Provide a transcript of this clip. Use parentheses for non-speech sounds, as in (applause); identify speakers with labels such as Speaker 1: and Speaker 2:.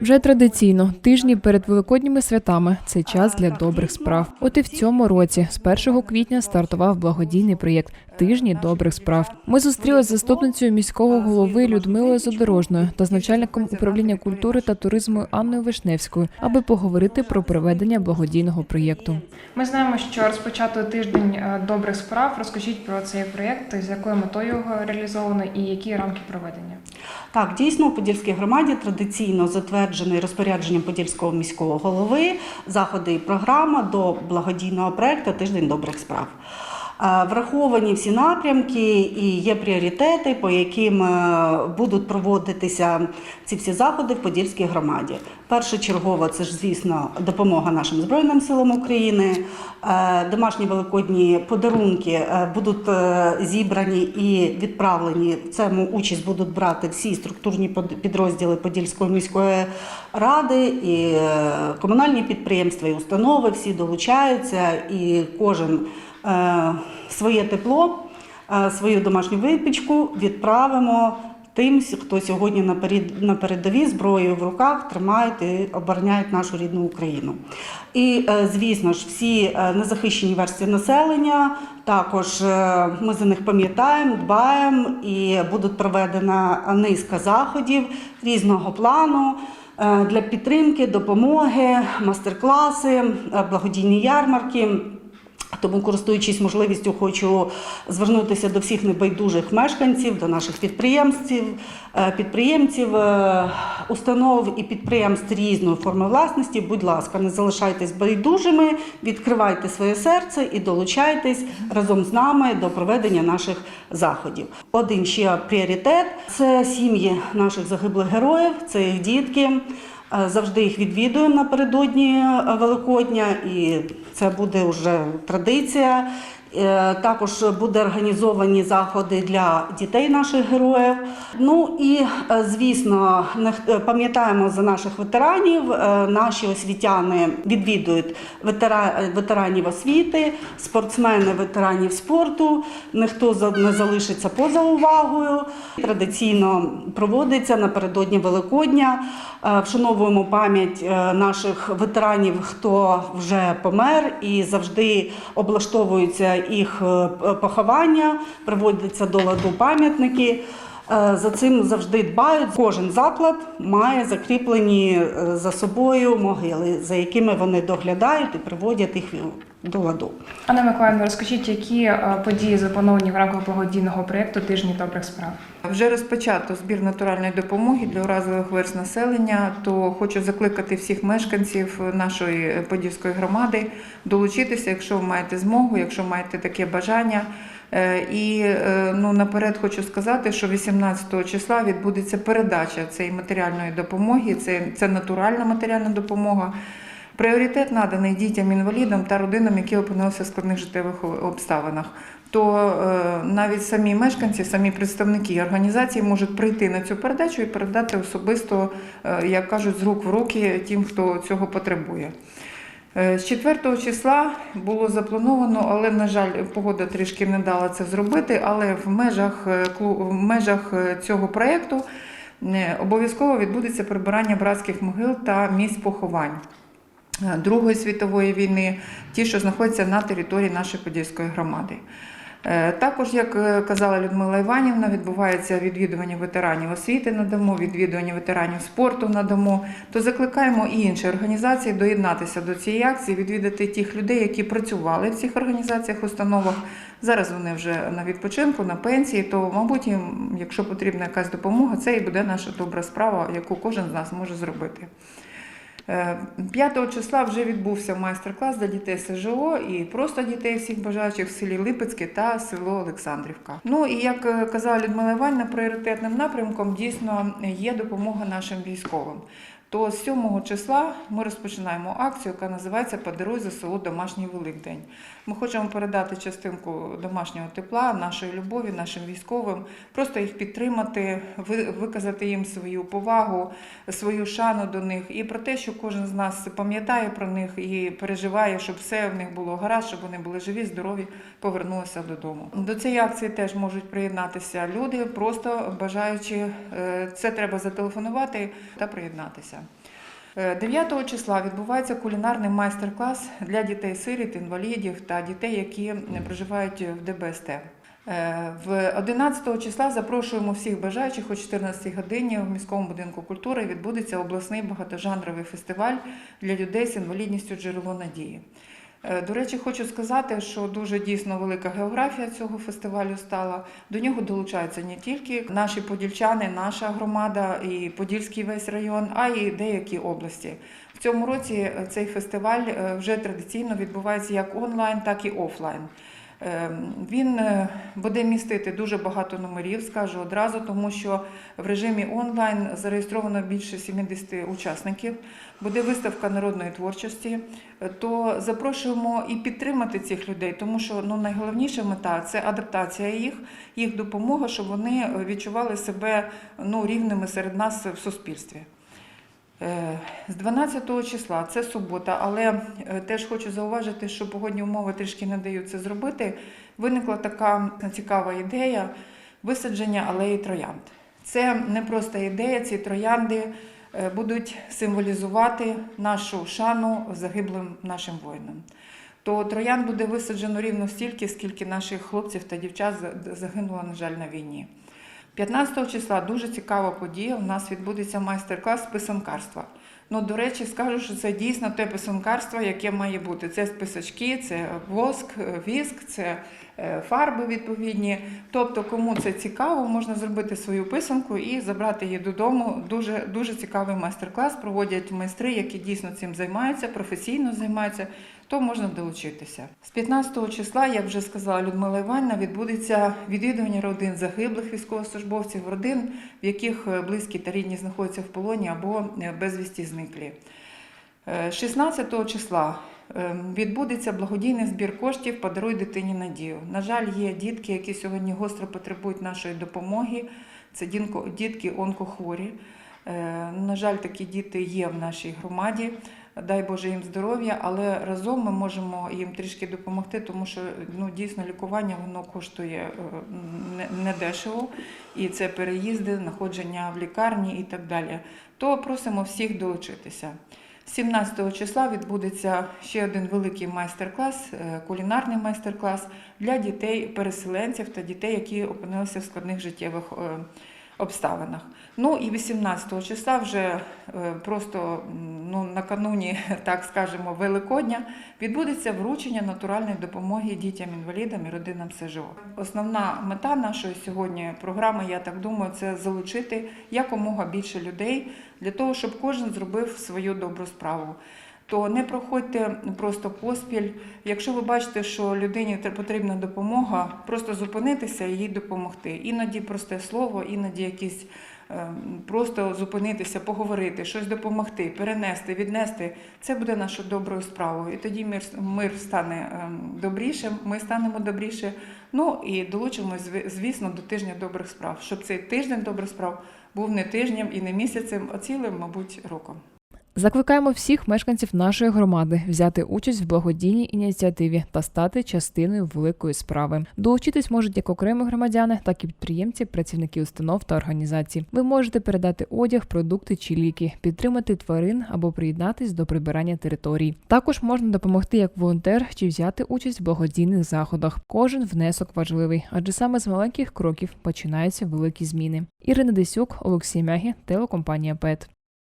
Speaker 1: Вже традиційно тижні перед великодніми святами це час для добрих справ. От і в цьому році, з 1 квітня, стартував благодійний проєкт Тижні добрих справ. Ми зустрілися з заступницею міського голови Людмилою Задорожною та з начальником управління культури та туризму Анною Вишневською, аби поговорити про проведення благодійного проєкту.
Speaker 2: Ми знаємо, що розпочато тиждень е, добрих справ. Розкажіть про цей проєкт, з якою метою його реалізовано і які рамки проведення.
Speaker 3: Так, дійсно, у Подільській громаді традиційно затверджений розпорядженням Подільського міського голови заходи і програма до благодійного проекту Тиждень добрих справ. Враховані всі напрямки і є пріоритети, по яким е, будуть проводитися ці всі заходи в Подільській громаді. Першочергово це ж, звісно, допомога нашим Збройним силам України. Е, Домашні великодні подарунки е, будуть зібрані і відправлені. В цьому участь будуть брати всі структурні підрозділи Подільської міської ради, і комунальні підприємства, і установи всі долучаються, і кожен своє тепло, е, свою домашню випічку відправимо тим, хто сьогодні на перед- на передовій зброєю в руках тримають і обороняють нашу рідну Україну. І, е, звісно ж, всі е, незахищені верстви населення, також е, ми за них пам'ятаємо, дбаємо і будуть проведена низка заходів різного плану. е, Для підтримки, допомоги, мастер-класи, е, благодійні ярмарки. Тому, користуючись можливістю, хочу звернутися до всіх небайдужих мешканців, до наших підприємців, е, підприємців, е, установ і підприємств різної форми власності. Будь ласка, не залишайтесь байдужими, відкривайте своє серце і долучайтесь разом з нами до проведення наших заходів. Один ще пріоритет це сім'ї наших загиблих героїв, це їх дітки. Завжди їх відвідуємо напередодні е, Великодня, і це буде вже традиція. Е, Також буде організовані заходи для дітей наших героїв. Ну і е, звісно, пам'ятаємо за наших ветеранів. Наші освітяни відвідують ветеранів освіти, спортсмени ветеранів спорту. Ніхто не залишиться поза увагою. Традиційно проводиться напередодні Великодня. Е, Вшановуємо пам'ять е, наших ветеранів, хто вже помер, і завжди облаштовуються їх е, поховання, приводяться до ладу пам'ятники. За цим завжди дбають. Кожен заклад має закріплені за собою могили, за якими вони доглядають і приводять їх до ладу.
Speaker 2: Анна Миколаївна, розкажіть, які е, події заплановані в рамках благодійного проєкту Тижні добрих справ.
Speaker 4: Вже розпочато збір натуральної допомоги для уразливих верст населення. То хочу закликати всіх мешканців нашої подільської громади долучитися, якщо ви маєте змогу, якщо маєте таке бажання. Е, І е, ну наперед хочу сказати, що 18 числа відбудеться передача цієї матеріальної допомоги. Це, це натуральна матеріальна допомога. Пріоритет наданий дітям-інвалідам та родинам, які опинилися в складних життєвих обставинах. То е, навіть самі мешканці, самі представники організації можуть прийти на цю передачу і передати особисто, е, як кажуть, з рук в руки тим, хто цього потребує. Е, З 4 числа було заплановано, але, на жаль, погода трішки не дала це зробити. Але в межах, в межах цього проєкту обов'язково відбудеться прибирання братських могил та місць поховань. Другої світової війни, ті, що знаходяться на території нашої подільської громади. Е, Також, як е, казала Людмила Іванівна, відбувається відвідування ветеранів освіти на дому, відвідування ветеранів спорту на дому. То закликаємо і інші організації доєднатися до цієї акції, відвідати тих людей, які працювали в цих організаціях, установах. Зараз вони вже на відпочинку, на пенсії. То, мабуть, їм, якщо потрібна якась допомога, це і буде наша добра справа, яку кожен з нас може зробити. Е, 5 числа вже відбувся майстер-клас для дітей СЖО і просто дітей всіх бажаючих в селі Липецьке та село Олександрівка. Ну і як е, казала Людмила Іванівна, пріоритетним напрямком дійсно є допомога нашим військовим. То з 7 числа ми розпочинаємо акцію, яка називається Подаруй ЗСУ домашній Великдень. Ми хочемо передати частинку домашнього тепла, нашої любові, нашим військовим, просто їх підтримати, ви- виказати їм свою повагу, свою шану до них і про те, що кожен з нас пам'ятає про них і переживає, щоб все в них було гаразд, щоб вони були живі, здорові, повернулися додому. До цієї акції теж можуть приєднатися люди, просто бажаючи е, це треба зателефонувати та приєднатися. Е, 9 числа відбувається кулінарний майстер-клас для дітей сиріт, інвалідів та дітей, які е, проживають в ДБСТ. Е, В 11 числа запрошуємо всіх бажаючих о 14 годині в міському будинку культури відбудеться обласний багатожанровий фестиваль для людей з інвалідністю джерело надії. Е, До речі, хочу сказати, що дуже дійсно велика географія цього фестивалю стала. До нього долучаються не тільки наші подільчани, наша громада і Подільський весь район, а й деякі області. В цьому році е, цей фестиваль е, вже традиційно відбувається як онлайн, так і офлайн. Е, Він е, буде містити дуже багато номерів, скажу одразу, тому що в режимі онлайн зареєстровано більше 70 учасників. Буде виставка народної творчості. Е, То запрошуємо і підтримати цих людей, тому що ну найголовніша мета це адаптація їх, їх допомога, щоб вони е, відчували себе ну рівними серед нас в суспільстві. Е, З 12 числа це субота, але е, теж хочу зауважити, що погодні умови трішки не дають це зробити. Виникла така цікава ідея висадження алеї троянд. Це не просто ідея, ці троянди е, будуть символізувати нашу шану загиблим нашим воїнам. То троян буде висаджено рівно стільки, скільки наших хлопців та дівчат загинуло, на жаль, на війні. 15 числа дуже цікава подія. У нас відбудеться майстер-клас писанкарства. Ну, до речі, скажу, що це дійсно те писанкарство, яке має бути. Це списачки, це воск, е, віск, це е, фарби відповідні. Тобто, кому це цікаво, можна зробити свою писанку і забрати її додому. Дуже, дуже цікавий майстер-клас проводять майстри, які дійсно цим займаються, професійно займаються, то можна долучитися. З 15 числа, як вже сказала Людмила Іванівна, відбудеться відвідування родин загиблих військовослужбовців, родин, в яких е, близькі та рідні знаходяться в полоні або безвісті зниклі. Е, 16 числа е, відбудеться благодійний збір коштів Подаруй дитині надію. На жаль, є дітки, які сьогодні гостро потребують нашої допомоги. Це дітки онкохворі. Е, На жаль, такі діти є в нашій громаді. Дай Боже їм здоров'я, але разом ми можемо їм трішки допомогти, тому що ну, дійсно лікування воно коштує е, не- недешево, і це переїзди, знаходження в лікарні і так далі. То просимо всіх долучитися. 17 числа відбудеться ще один великий майстер-клас, е, кулінарний майстер-клас для дітей-переселенців та дітей, які опинилися в складних життєвих е, обставинах. Ну і 18 числа вже е, просто ну, накануні, (laughs) так скажемо, Великодня відбудеться вручення натуральної допомоги дітям-інвалідам і родинам СЖО. Основна мета нашої сьогодні програми, я так думаю, це залучити якомога більше людей для того, щоб кожен зробив свою добру справу. То не проходьте просто поспіль. Якщо ви бачите, що людині потрібна допомога, просто зупинитися і їй допомогти. Іноді просте слово, іноді якісь е, просто зупинитися, поговорити, щось допомогти, перенести, віднести. Це буде нашою доброю справою. І тоді мир, мир стане е, добрішим, ми станемо добріше. Ну і долучимось, звісно, до тижня добрих справ, щоб цей тиждень добрих справ був не тижнем і не місяцем, а цілим, мабуть, роком.
Speaker 1: Закликаємо всіх мешканців нашої громади взяти участь в благодійній ініціативі та стати частиною великої справи. Долучитись можуть як окремі громадяни, так і підприємці, працівники установ та організацій. Ви можете передати одяг, продукти чи ліки, підтримати тварин або приєднатись до прибирання територій. Також можна допомогти як волонтер чи взяти участь в благодійних заходах. Кожен внесок важливий, адже саме з маленьких кроків починаються великі зміни. Ірина Десюк, Олексій Мягі, телекомпанія ПЕТ.